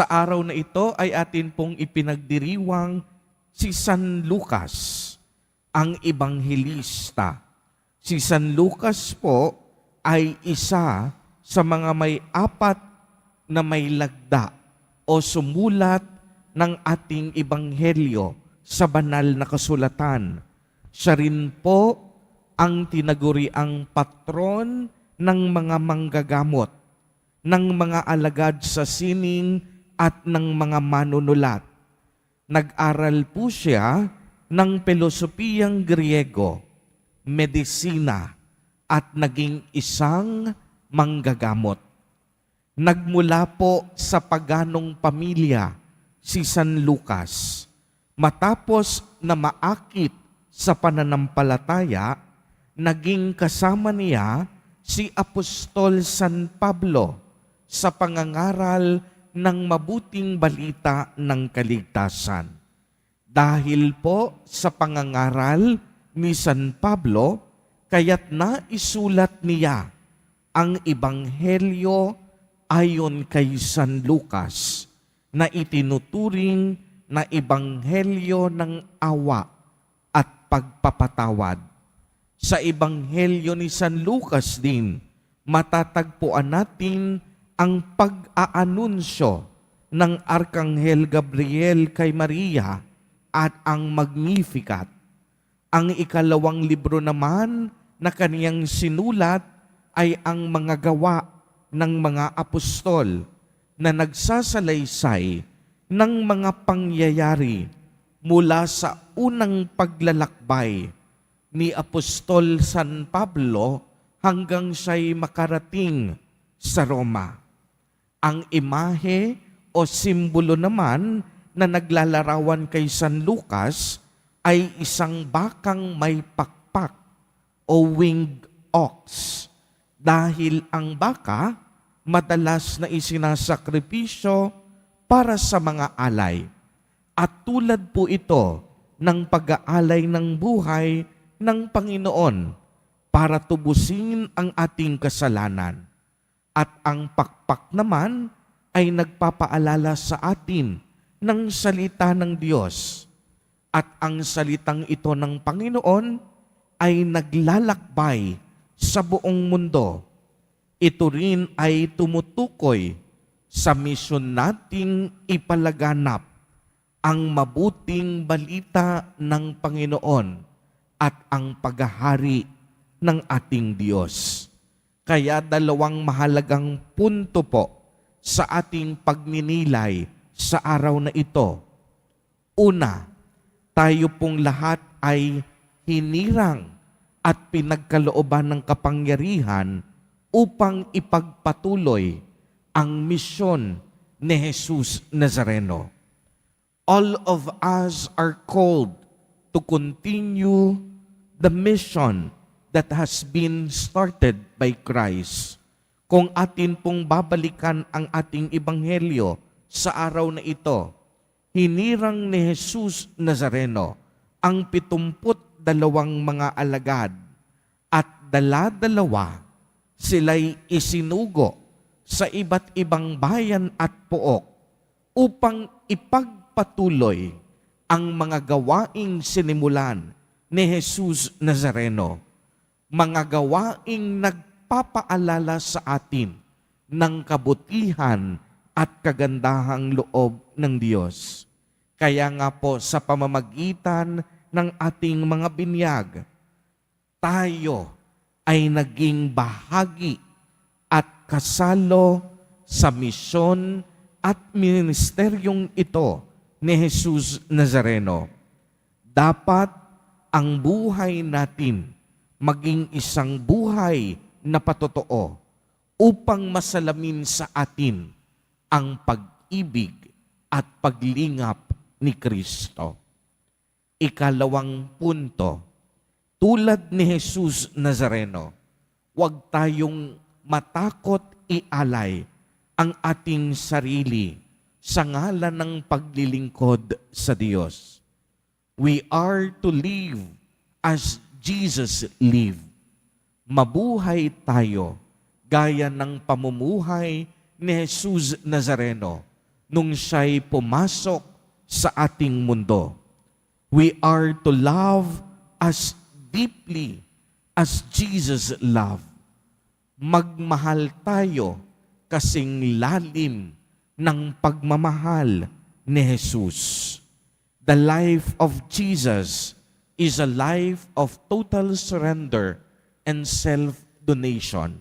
Sa araw na ito ay atin pong ipinagdiriwang si San Lucas, ang ebanghelista. Si San Lucas po ay isa sa mga may apat na may lagda o sumulat ng ating ebanghelyo sa banal na kasulatan. Siya rin po ang tinaguriang patron ng mga manggagamot, ng mga alagad sa sining at ng mga manunulat. Nag-aral po siya ng pilosopiyang Griego, medisina, at naging isang manggagamot. Nagmula po sa paganong pamilya si San Lucas. Matapos na maakit sa pananampalataya, naging kasama niya si Apostol San Pablo sa pangangaral ng mabuting balita ng kaligtasan. Dahil po sa pangangaral ni San Pablo, kaya't naisulat niya ang Ebanghelyo ayon kay San Lucas na itinuturing na Ebanghelyo ng awa at pagpapatawad. Sa Ebanghelyo ni San Lucas din, matatagpuan natin ang pag-aanunsyo ng Arkanghel Gabriel kay Maria at ang Magnificat. Ang ikalawang libro naman na kaniyang sinulat ay ang mga gawa ng mga apostol na nagsasalaysay ng mga pangyayari mula sa unang paglalakbay ni Apostol San Pablo hanggang siya'y makarating sa Roma. Ang imahe o simbolo naman na naglalarawan kay San Lucas ay isang bakang may pakpak o winged ox dahil ang baka madalas na isinasakripisyo para sa mga alay. At tulad po ito ng pag-aalay ng buhay ng Panginoon para tubusin ang ating kasalanan. At ang pakpak naman ay nagpapaalala sa atin ng salita ng Diyos. At ang salitang ito ng Panginoon ay naglalakbay sa buong mundo. Ito rin ay tumutukoy sa misyon nating ipalaganap ang mabuting balita ng Panginoon at ang paghahari ng ating Diyos. Kaya dalawang mahalagang punto po sa ating pagninilay sa araw na ito. Una, tayo pong lahat ay hinirang at pinagkalooban ng kapangyarihan upang ipagpatuloy ang misyon ni Jesus Nazareno. All of us are called to continue the mission that has been started by Christ. Kung atin pong babalikan ang ating ebanghelyo sa araw na ito, hinirang ni Jesus Nazareno ang pitumput dalawang mga alagad at dala-dalawa sila'y isinugo sa iba't ibang bayan at pook upang ipagpatuloy ang mga gawaing sinimulan ni Jesus Nazareno. Mga gawaing nagpapaalala sa atin ng kabutihan at kagandahang loob ng Diyos. Kaya nga po sa pamamagitan ng ating mga binyag, tayo ay naging bahagi at kasalo sa misyon at ministeryong ito ni Jesus Nazareno. Dapat ang buhay natin maging isang buhay na patotoo upang masalamin sa atin ang pag-ibig at paglingap ni Kristo. Ikalawang punto, tulad ni Jesus Nazareno, huwag tayong matakot ialay ang ating sarili sa ngalan ng paglilingkod sa Diyos. We are to live as Jesus lived. Mabuhay tayo gaya ng pamumuhay ni Jesus Nazareno nung siya'y pumasok sa ating mundo. We are to love as deeply as Jesus loved. Magmahal tayo kasing lalim ng pagmamahal ni Jesus. The life of Jesus is a life of total surrender and self-donation.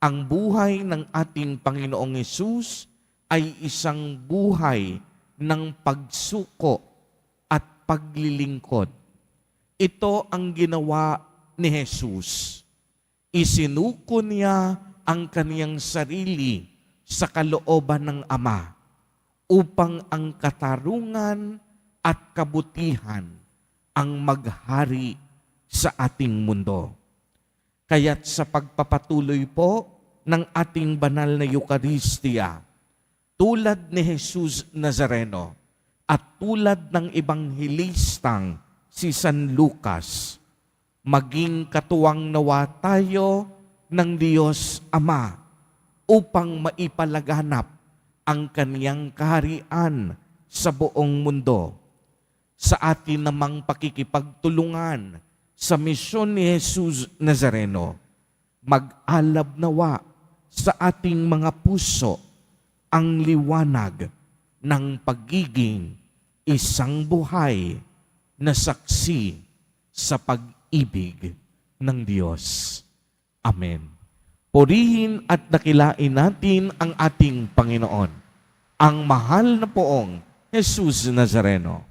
Ang buhay ng ating Panginoong Yesus ay isang buhay ng pagsuko at paglilingkod. Ito ang ginawa ni Jesus. Isinuko niya ang kaniyang sarili sa kalooban ng Ama upang ang katarungan at kabutihan ang maghari sa ating mundo. Kaya't sa pagpapatuloy po ng ating banal na Eukaristiya, tulad ni Jesus Nazareno at tulad ng ibanghilistang si San Lucas, maging katuwang nawa tayo ng Diyos Ama upang maipalaganap ang kaniyang kaharian sa buong mundo. Sa atin namang pakikipagtulungan sa misyon ni Jesus Nazareno, mag-alab nawa sa ating mga puso ang liwanag ng pagiging isang buhay na saksi sa pag-ibig ng Diyos. Amen. Purihin at dakilain natin ang ating Panginoon, ang mahal na poong Jesus Nazareno.